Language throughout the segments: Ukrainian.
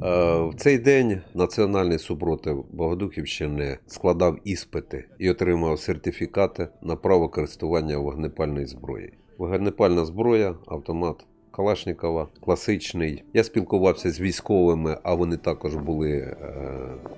В цей день національний супротив Богодухівщини складав іспити і отримав сертифікати на право користування вогнепальною зброєю. Вогнепальна зброя, автомат Калашникова, класичний. Я спілкувався з військовими, а вони також були е,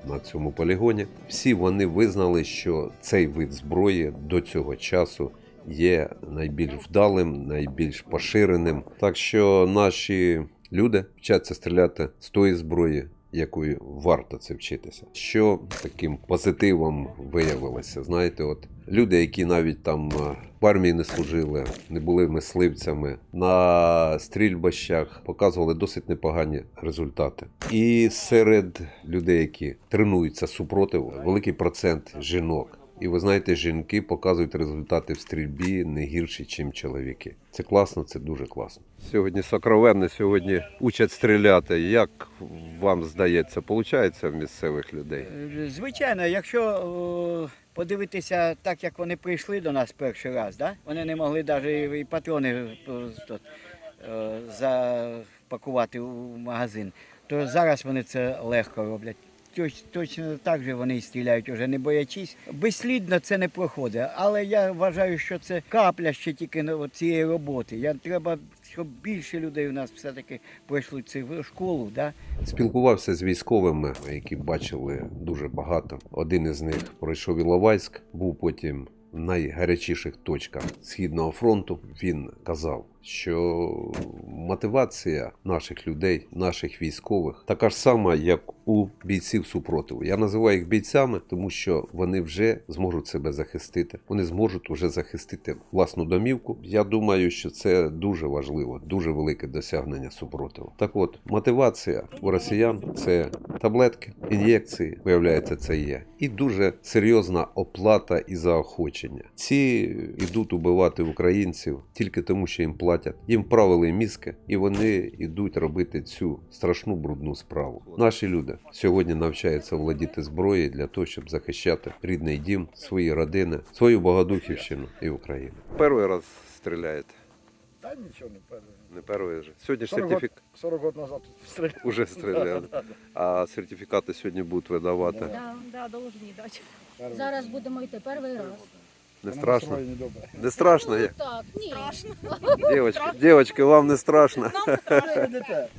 на цьому полігоні. Всі вони визнали, що цей вид зброї до цього часу є найбільш вдалим, найбільш поширеним. Так що наші люди вчаться стріляти з тої зброї. Якою варто це вчитися, що таким позитивом виявилося. Знаєте, от люди, які навіть там е, в армії не служили, не були мисливцями, на стрільбищах показували досить непогані результати. І серед людей, які тренуються супротив, великий процент жінок. І ви знаєте, жінки показують результати в стрільбі не гірші, ніж чоловіки. Це класно, це дуже класно. Сьогодні сокровенне, сьогодні учать стріляти. Як вам здається, виходить в місцевих людей? Е, Звичайно, якщо подивитися так, як вони прийшли до нас перший раз, да? вони не могли навіть і патрони е, е, запакувати у магазин, то зараз вони це легко роблять. Точ- Точно так же вони стріляють, уже не боячись. Безслідно це не проходить. Але я вважаю, що це капля ще тільки цієї роботи. Я треба, щоб більше людей у нас все-таки пройшли цю школу. Да? Спілкувався з військовими, які бачили дуже багато. Один із них пройшов Іловайськ, був потім в найгарячіших точках Східного фронту. Він казав, що мотивація наших людей, наших військових, така ж сама, як у бійців супротиву. Я називаю їх бійцями, тому що вони вже зможуть себе захистити. Вони зможуть вже захистити власну домівку. Я думаю, що це дуже важливо, дуже велике досягнення супротиву. Так от, мотивація у росіян це таблетки, ін'єкції, виявляється, це є, і дуже серйозна оплата і заохочення. Ці йдуть убивати українців тільки тому, що їм платять. Їм правили мізки, і вони йдуть робити цю страшну брудну справу. Наші люди сьогодні навчаються володіти зброєю для того, щоб захищати рідний дім, свої родини, свою Богодухівщину і Україну. Перший раз стріляєте. Та нічого не певно. Не перший вже. Сьогодні 40 год, 40 років назад стріляв. Уже стріляли. А сертифікати сьогодні будуть видавати. Да, да, должні дати. Зараз будемо йти перший раз. Не страшно? Не страшно? як? Так, ні. Страшно. Дівочки, дівочки, вам не страшно?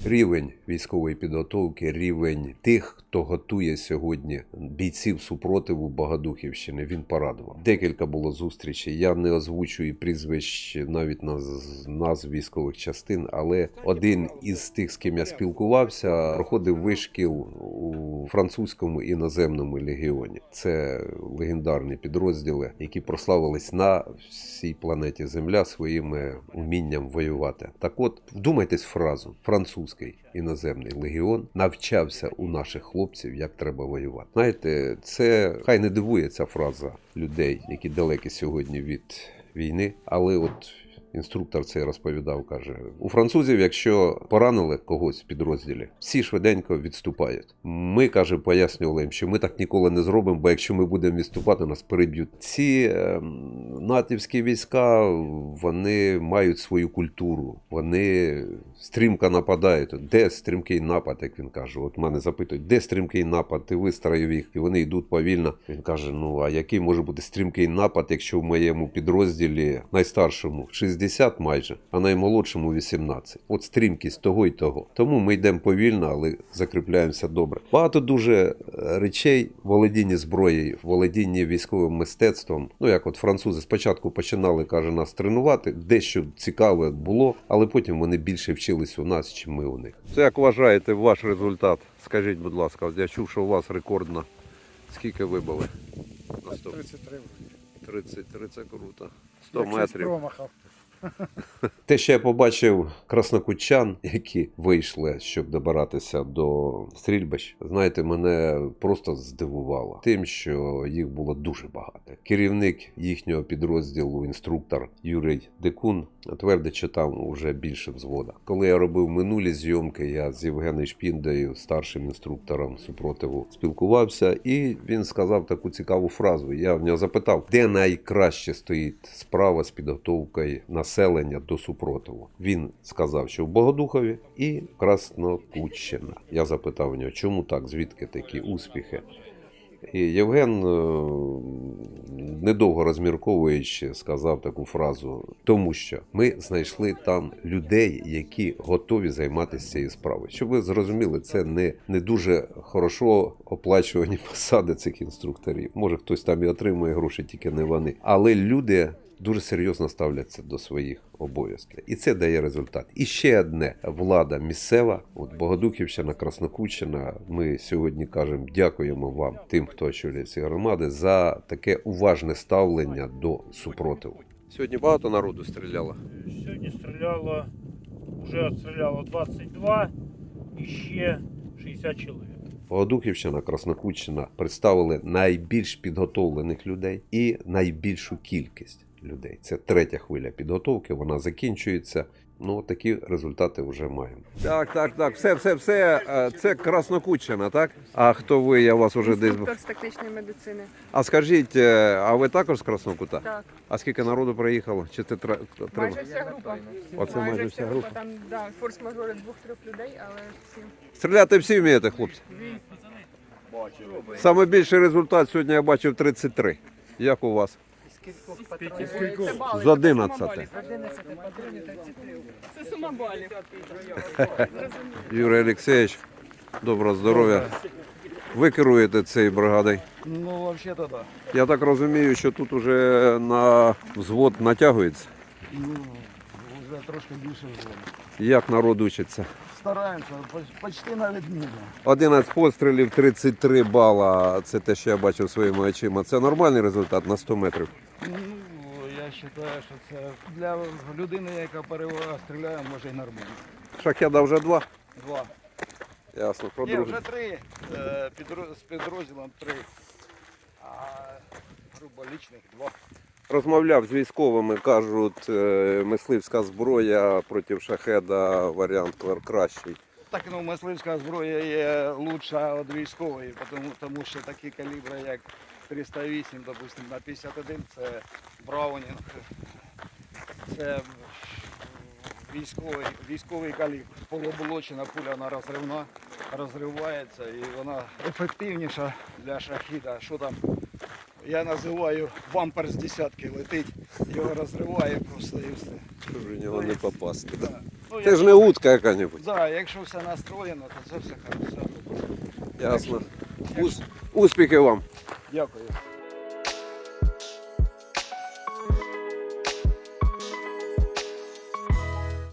Рівень військової підготовки, рівень тих, хто готує сьогодні бійців супротиву Богодухівщини, він порадував. Декілька було зустрічей. Я не озвучую прізвищ навіть наз, назв військових частин, але один із тих, з ким я спілкувався, проходив вишкіл у французькому іноземному легіоні. Це легендарні підрозділи, які прославились на всій планеті Земля своїм умінням воювати. Так от, вдумайтесь фразу: французький іноземний легіон навчався у наших хлопців, як треба воювати. Знаєте, це хай не дивує ця фраза людей, які далекі сьогодні від війни, але от. Інструктор це розповідав, каже: у французів, якщо поранили когось в підрозділі, всі швиденько відступають. Ми каже, пояснювали їм, що ми так ніколи не зробимо, бо якщо ми будемо відступати, нас переб'ють. Ці е, натівські війська вони мають свою культуру, вони стрімко нападають. Де стрімкий напад, як він каже? От мене запитують, де стрімкий напад? Ти вистроїв їх, і вони йдуть повільно. Він каже: Ну а який може бути стрімкий напад, якщо в моєму підрозділі найстаршому 60 майже, а наймолодшому 18. От стрімкість того й того. Тому ми йдемо повільно, але закріпляємося добре. Багато дуже е, речей в володінні зброєю, в володінні військовим мистецтвом. Ну як от французи спочатку починали, каже, нас тренувати, дещо цікаве було, але потім вони більше вчились у нас, чим ми у них. Це як вважаєте ваш результат? Скажіть, будь ласка, я чув, що у вас рекордно. Скільки вибили? На 100? 33 30, 30 круто. 100 Як метрів. Те, що я побачив краснокутчан, які вийшли, щоб добиратися до стрільбищ, знаєте, мене просто здивувало тим, що їх було дуже багато. Керівник їхнього підрозділу, інструктор Юрій Декун, твердить, що там вже більше взвода. Коли я робив минулі зйомки, я з Євгеном Шпіндою, старшим інструктором супротиву, спілкувався, і він сказав таку цікаву фразу. Я в нього запитав, де найкраще стоїть справа з підготовкою на населення до супротиву. Він сказав, що в Богодухові і Краснокутщина. Я запитав у нього, чому так, звідки такі успіхи. І Євген, е, недовго розмірковуючи, сказав таку фразу: тому що ми знайшли там людей, які готові займатися цією справою. Щоб ви зрозуміли, це не, не дуже хорошо оплачувані посади цих інструкторів. Може, хтось там і отримує гроші, тільки не вони. Але люди. Дуже серйозно ставляться до своїх обов'язків, і це дає результат. І ще одне влада місцева, от Богодухівщина, Краснокутщина. Ми сьогодні кажемо дякуємо вам, тим, хто очолює ці громади, за таке уважне ставлення до супротиву. Сьогодні багато народу стріляло. Сьогодні стріляло, вже відстріляло 22 і ще 60 чоловік. Богодухівщина, Краснокутщина представили найбільш підготовлених людей і найбільшу кількість людей. Це третя хвиля підготовки. Вона закінчується. Ну, такі результати вже маємо. Так, так, так. Все, все, все. Е, Це Краснокутщина, так? А хто ви? Я вас уже десь. Інструктор з тактичної медицини. А скажіть, е, а ви також з Краснокута? Так, А скільки народу приїхало? Чи це треба? майже вся група. Оце майже вся група. Там да, форс-мажори двох-трьох людей, але всі. Стріляти всі вмієте, хлопці? Саме більший результат сьогодні я бачив 33. Як у вас? Це бали. З 11. Це сума балів. Юрій Олексійович, доброго здоров'я. Ви керуєте цією бригадою. Ну, взагалі-то так. Я так розумію, що тут уже на взвод натягується. Ну, вже трошки більше злому. Як народ учиться? Стараємося, поч- почти на відміну. 11 пострілів, 33 бала. Це те, що я бачив своїми очима. Це нормальний результат на 100 метрів. Ну, я вважаю, що це для людини, яка перевага стріляє, може і нормально. Шахеда вже два. Два. Ясно, про Ні, вже три. Е, підро- З підрозділом три. А грубо лічних два. Розмовляв з військовими, кажуть, е, мисливська зброя проти шахеда варіант кра- кращий. Так, ну, мисливська зброя є лучша від військової, тому, тому що такі калібри, як 308, допустим, на 51, це Браунінг, це військовий, військовий калібр. Полуоболочена пуля, вона розривна, розривається і вона ефективніша для шахіда. Що там? Я називаю бампер з десятки летить, його розриває просто і все. Щоб в нього не попасти. Да. Ну, Це ж не утка яка-небудь. Да, якщо все настроєно, то це все хорошо. Ясно. Ус- успіхів вам. Дякую.